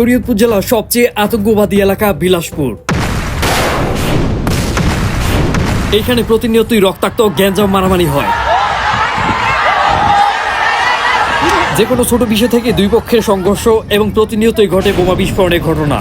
শরীয়তপুর জেলার সবচেয়ে আতঙ্কবাদী এলাকা বিলাসপুর। এখানে প্রতিনিয়তই রক্তাক্ত গ্যাঞ্জাম মারামারি হয়। যে কোনো ছোট বিষয় থেকে দুই পক্ষের সংঘর্ষ এবং প্রতিনিয়তই ঘটে বোমা বিস্ফোরণের ঘটনা।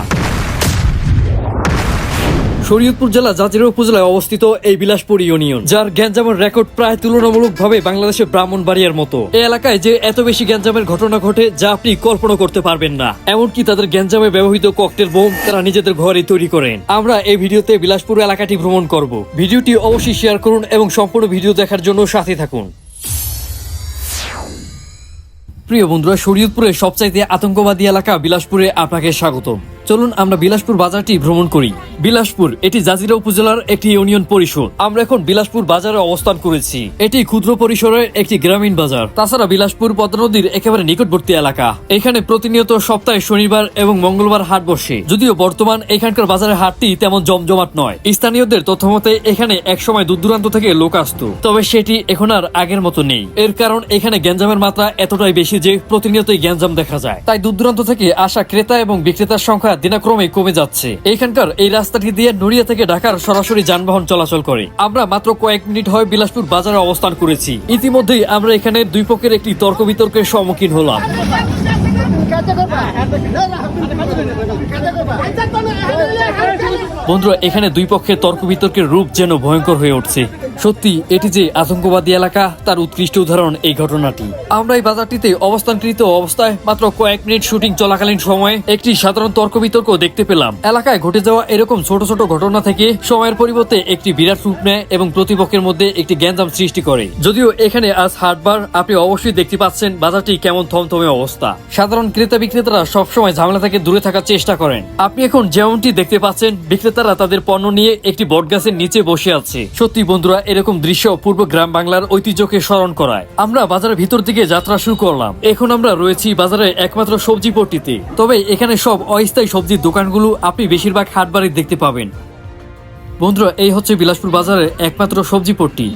শরীয়তপুর জেলা জাজিরা উপজেলায় অবস্থিত এই বিলাসপুর ইউনিয়ন, যার গ্যাঞ্জামের রেকর্ড প্রায় তুলনামূলকভাবে বাংলাদেশের ব্রাহ্মণবাড়িয়ার মতো। এই এলাকায় যে এত বেশি গ্যাঞ্জামের ঘটনা ঘটে, যা আপনি কল্পনা করতে পারবেন না। এমনকি তাদের গ্যাঞ্জামে ব্যবহৃত ককটেল বোম তারা নিজেদের ঘরে তৈরি করেন। আমরা এই ভিডিওতে বিলাসপুর এলাকাটি ভ্রমণ করব। ভিডিওটি অবশ্যই শেয়ার করুন এবং সম্পূর্ণ ভিডিও দেখার জন্য সাথে থাকুন। প্রিয় বন্ধুরা, শরীয়তপুরের সবচাইতে আতঙ্কবাদী এলাকা বিলাসপুরে আপনাকে স্বাগত চলুন আমরা বিলাসপুর বাজারটি ভ্রমণ করি। বিলাসপুর, এটি জাজিরা উপজেলার একটি ইউনিয়ন পরিষদ আমরা এখন বিলাসপুর বাজারে অবস্থান করেছি। এটি ক্ষুদ্র পরিসরের একটি গ্রামীণ বাজার। তাছাড়া বিলাসপুর পদ্মা নদীর একেবারে নিকটবর্তী এলাকা। এখানে প্রতিনিয়ত সপ্তাহে শনিবার এবং মঙ্গলবার হাট বসে। যদিও বর্তমান এখানকার বাজারের হাটটি তেমন জমজমাট নয়। স্থানীয়দের তথ্য মতে এখানে একসময় দূর দূরান্ত থেকে লোক আসতো। তবে সেটি এখন আর আগের মতো নেই। এর কারণ, এখানে গ্যাঞ্জামের মাত্রা এতটাই বেশি যে প্রতিনিয়তই গ্যাঞ্জাম দেখা যায়। তাই দূর দূরান্ত থেকে আসা ক্রেতা এবং বিক্রেতার সংখ্যা দিনাক্রমে কমে যাচ্ছে। এখানকার এই রাস্তাটি দিয়ে নড়িয়া থেকে ঢাকার সরাসরি যানবাহন চলাচল করে। আমরা মাত্র কয়েক মিনিট হয় বিলাসপুর বাজারে অবস্থান করেছি। ইতিমধ্যেই আমরা এখানে দুই পক্ষের একটি তর্ক বিতর্কের সম্মুখীন হলাম। বন্ধুরা, এখানে দুই পক্ষের তর্ক বিতর্কের রূপ যেন ভয়ঙ্কর হয়ে উঠছে। সত্যি, এটি যে আতঙ্কবাদী এলাকা, তার উৎকৃষ্ট উদাহরণ এই ঘটনাটি। আমরা এই বাজারটিতে অবস্থানকৃত অবস্থায় মাত্র কয়েক মিনিট শুটিং চলাকালীন সময়ে একটি সাধারণ তর্ক বিতর্ক দেখতে পেলাম। এলাকায় ঘটে যাওয়া এরকম ছোট ছোট ঘটনা থেকে সময়ের পরিবর্তে একটি বিরাট রূপ নেয় এবং প্রতিপক্ষের মধ্যে একটি গ্যাঞ্জাম সৃষ্টি করে। যদিও এখানে আজ হাটবার, আপনি অবশ্যই দেখতে পাচ্ছেন বাজারটি কেমন থমথমে অবস্থা। সাধারণ ক্রেতা বিক্রেতারা সবসময় ঝামেলা থেকে দূরে থাকার চেষ্টা করেন। আপনি এখন যেমনটি দেখতে পাচ্ছেন, বিক্রেতারা তাদের পণ্য নিয়ে একটি বটগাছের নিচে বসে আছে। সত্যি বন্ধুরা এরকম দৃশ্য পূর্ব গ্রাম বাংলার ঐতিহ্যকে স্মরণ করায়। আমরা বাজারের ভিতর দিকে যাত্রা শুরু করলাম। এখন আমরা রয়েছি বাজারে একমাত্র সবজি পট্টিতে। তবে এখানে সব অস্থায়ী সবজির দোকানগুলো আপনি বেশিরভাগ হাটবাড়ি দেখতে পাবেন। বন্ধুরা, এই হচ্ছে বিলাসপুর বাজারের একমাত্র সবজি পট্টি।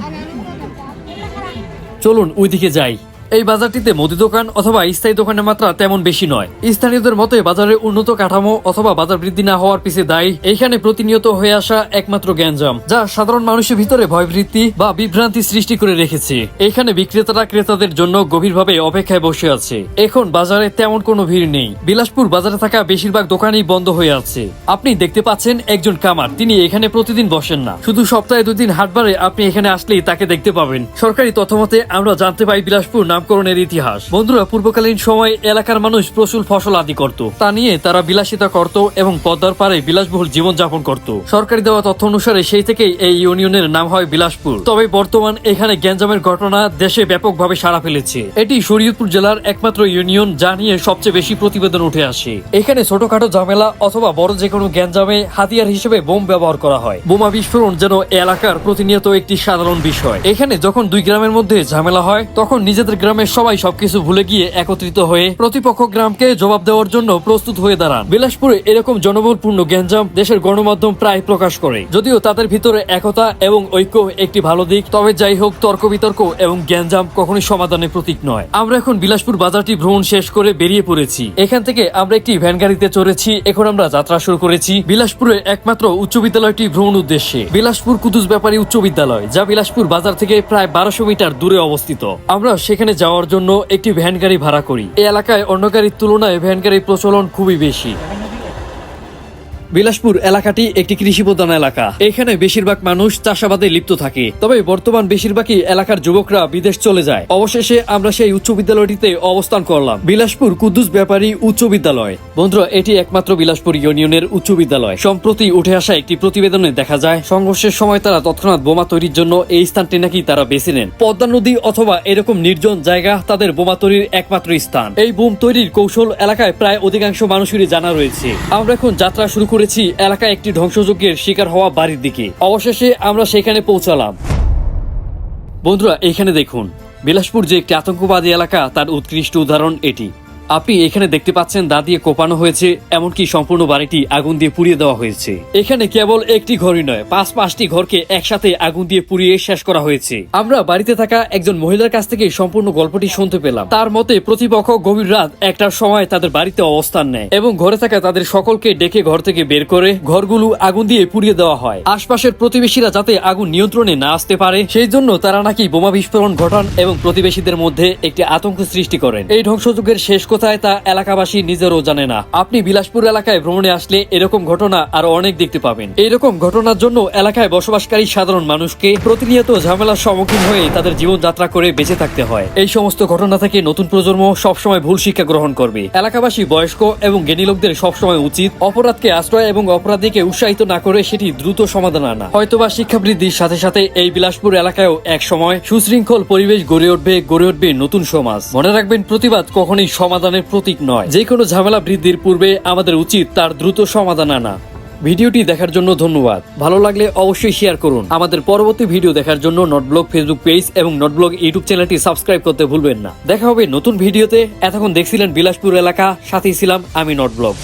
চলুন ওইদিকে যাই। এই বাজারটিতে মুদি দোকান অথবা স্থায়ী দোকানের মাত্রা তেমন বেশি নয়। স্থানীয়দের মতে বাজারের উন্নত কাঠামো অথবা বাজার বৃদ্ধি না হওয়ার পিছিয়ে দায়ী এখানে প্রতিনিয়ত হয়ে আসা একমাত্র গ্যাঞ্জাম, যা সাধারণ মানুষের ভিতরে ভয়ভীতি বা বিভ্রান্তি সৃষ্টি করে রেখেছে। এখানে বিক্রেতারা ক্রেতাদের জন্য গভীরভাবে অপেক্ষায় বসে আছে। এখন বাজারে তেমন কোনো ভিড় নেই। বিলাসপুর বাজারে থাকা বেশিরভাগ দোকানই বন্ধ হয়ে আছে। আপনি দেখতে পাচ্ছেন একজন কামার, তিনি এখানে প্রতিদিন বসেন না। শুধু সপ্তাহে দুদিন হাটবারে আপনি এখানে আসলেই তাকে দেখতে পাবেন। সরকারি তথ্যমতে আমরা জানতে পাই বিলাসপুর নামকরণের ইতিহাস। বন্ধুরা, পূর্বকালীন সময় এলাকার মানুষ প্রচুর ফসল আদি করত। তা নিয়ে তারা বিলাসিতা করত এবং পদ্মার পারে বিলাসবহুল জীবনযাপন করত। সরকারি দেওয়া তথ্য অনুসারে সেই থেকেই এই ইউনিয়নের নাম হয় বিলাসপুর। তবে বর্তমান এখানে গ্যাঞ্জামের ঘটনা দেশে ব্যাপকভাবে সাড়া ফেলেছে। এটি শরীয়তপুর জেলার একমাত্র ইউনিয়ন যা নিয়ে সবচেয়ে বেশি প্রতিবেদন উঠে আসে। এখানে ছোটখাটো ঝামেলা অথবা বড় যে কোনো গ্যাঞ্জামে হাতিয়ার হিসেবে বোম ব্যবহার করা হয়। বোমা বিস্ফোরণ যেন এলাকার প্রতিনিয়ত একটি সাধারণ বিষয়। এখানে যখন দুই গ্রামের মধ্যে ঝামেলা হয়, তখন নিজেদের গ্রামের সবাই সবকিছু ভুলে গিয়ে একত্রিত হয়ে প্রতিপক্ষ গ্রামকে জবাব দেওয়ার জন্য প্রস্তুত হয়ে দাঁড়ান। বিলাসপুরে এরকম জনবলপূর্ণ গ্যাঞ্জাম দেশের গণমাধ্যম প্রায় প্রকাশ করে। যদিও তাদের ভিতরে একতা এবং ঐক্য একটি ভালো দিক, তবে যাই হোক তর্ক বিতর্ক এবং গ্যাঞ্জাম কখনোই সমাধানের প্রতীক নয়। আমরা এখন বিলাসপুর বাজারটি ভ্রমণ শেষ করে বেরিয়ে পড়েছি। এখান থেকে আমরা একটি ভ্যান গাড়িতে চড়েছি। এখন আমরা যাত্রা শুরু করেছি বিলাসপুরের একমাত্র উচ্চ বিদ্যালয়টি ভ্রমণ উদ্দেশ্যে। বিলাসপুর কুতুস ব্যাপারী উচ্চ বিদ্যালয়, যা বিলাসপুর বাজার থেকে প্রায় বারোশো মিটার দূরে অবস্থিত। আমরা সেখানে যাওয়ার জন্য একটি ভ্যান গাড়ি ভাড়া করি। এই এলাকায় অন্য গাড়ির তুলনায় ভ্যান গাড়ির প্রচলন খুবই বেশি। বিলাসপুর এলাকাটি একটি কৃষি প্রধান এলাকা। এখানে বেশিরভাগ মানুষ চাষাবাদে লিপ্ত থাকে। তবে বর্তমান বেশিরভাগই এলাকার যুবকরা বিদেশ চলে যায়। অবশেষে আমরা সেই উচ্চ বিদ্যালয়টিতে অবস্থান করলাম। বিলাসপুর কুদ্দুস ব্যাপারী উচ্চ বিদ্যালয়। বন্ধুরা, এটি একমাত্র বিলাসপুর ইউনিয়নের উচ্চ বিদ্যালয়। সম্প্রতি উঠে আসা একটি প্রতিবেদনে দেখা যায়, সংঘর্ষের সময় তারা তৎক্ষণাৎ বোমা তৈরির জন্য এই স্থানটি নাকি তারা বেছে নেন। পদ্মা নদী অথবা এরকম নির্জন জায়গা তাদের বোমা তৈরির একমাত্র স্থান। এই বোম তৈরির কৌশল এলাকায় প্রায় অধিকাংশ মানুষেরই জানা রয়েছে। আমরা এখন যাত্রা শুরু করেছি এলাকা একটি ধ্বংসযজ্ঞের শিকার হওয়া বাড়ির দিকে। অবশেষে আমরা সেখানে পৌঁছালাম। বন্ধুরা, এখানে দেখুন, বিলাসপুর যে একটি আতঙ্কবাদী এলাকা, তার উৎকৃষ্ট উদাহরণ এটি। আপনি এখানে দেখতে পাচ্ছেন দা দিয়ে কোপানো হয়েছে, এমনকি সম্পূর্ণ বাড়িটি আগুন দিয়ে পুড়িয়ে দেওয়া হয়েছে। এখানে কেবল একটি ঘরই নয়, পাঁচ পাঁচটি ঘরকে একসাথে আগুন দিয়ে পুড়িয়ে শেষ করা হয়েছে। আমরা বাড়িতে থাকা একজন মহিলার কাছ থেকে সম্পূর্ণ গল্পটি শুনতে পেলাম। তার মতে, প্রতিপক্ষ গভীর রাত একটার সময় তাদের বাড়িতে অবস্থান নেয় এবং ঘরে থাকা তাদের সকলকে ডেকে ঘর থেকে বের করে ঘরগুলো আগুন দিয়ে পুড়িয়ে দেওয়া হয়। আশপাশের প্রতিবেশীরা যাতে আগুন নিয়ন্ত্রণে না আসতে পারে, সেই জন্য তারা নাকি বোমা বিস্ফোরণ ঘটান এবং প্রতিবেশীদের মধ্যে একটি আতঙ্ক সৃষ্টি করেন। এই ধ্বংসযজ্ঞের শেষ কোথায় তা এলাকাবাসী নিজেরও জানে না। আপনি বিলাসপুর এলাকায় ভ্রমণে আসলে এরকম ঘটনা আরও অনেক দেখতে পাবেন। এইরকম ঘটনার জন্য এলাকায় বসবাসকারী সাধারণ মানুষকে প্রতিনিয়ত ঝামেলার সম্মুখীন হয়ে তাদের জীবনযাত্রা করে বেঁচে থাকতে হয়। এই সমস্ত ঘটনা থেকে নতুন প্রজন্ম সবসময় ভুল শিক্ষা গ্রহণ করবে। এলাকাবাসী বয়স্ক এবং জ্ঞানী লোকদের সবসময় উচিত অপরাধকে আশ্রয় এবং অপরাধীকে উৎসাহিত না করে সেটি দ্রুত সমাধান আনা। হয়তোবা শিক্ষা বৃদ্ধির সাথে সাথে এই বিলাসপুর এলাকায়ও এক সময় সুশৃঙ্খল পরিবেশ গড়ে উঠবে গড়ে উঠবে নতুন সমাজ। মনে রাখবেন, প্রতিবাদ কখনোই সমাধানের প্রতীক নয়। যে কোনো ঝামেলা বৃদ্ধির পূর্বে আমাদের উচিত তার দ্রুত সমাধান আনা। ভিডিওটি দেখার জন্য ধন্যবাদ। ভালো লাগলে অবশ্যই শেয়ার করুন। আমাদের পরবর্তী ভিডিও দেখার জন্য নটব্লগ ফেসবুক পেজ এবং নটব্লগ ইউটিউব চ্যানেলটি সাবস্ক্রাইব করতে ভুলবেন না। দেখা হবে নতুন ভিডিওতে। এতক্ষণ দেখছিলেন বিলাসপুর এলাকা। সাথেই ছিলাম আমি নটব্লগ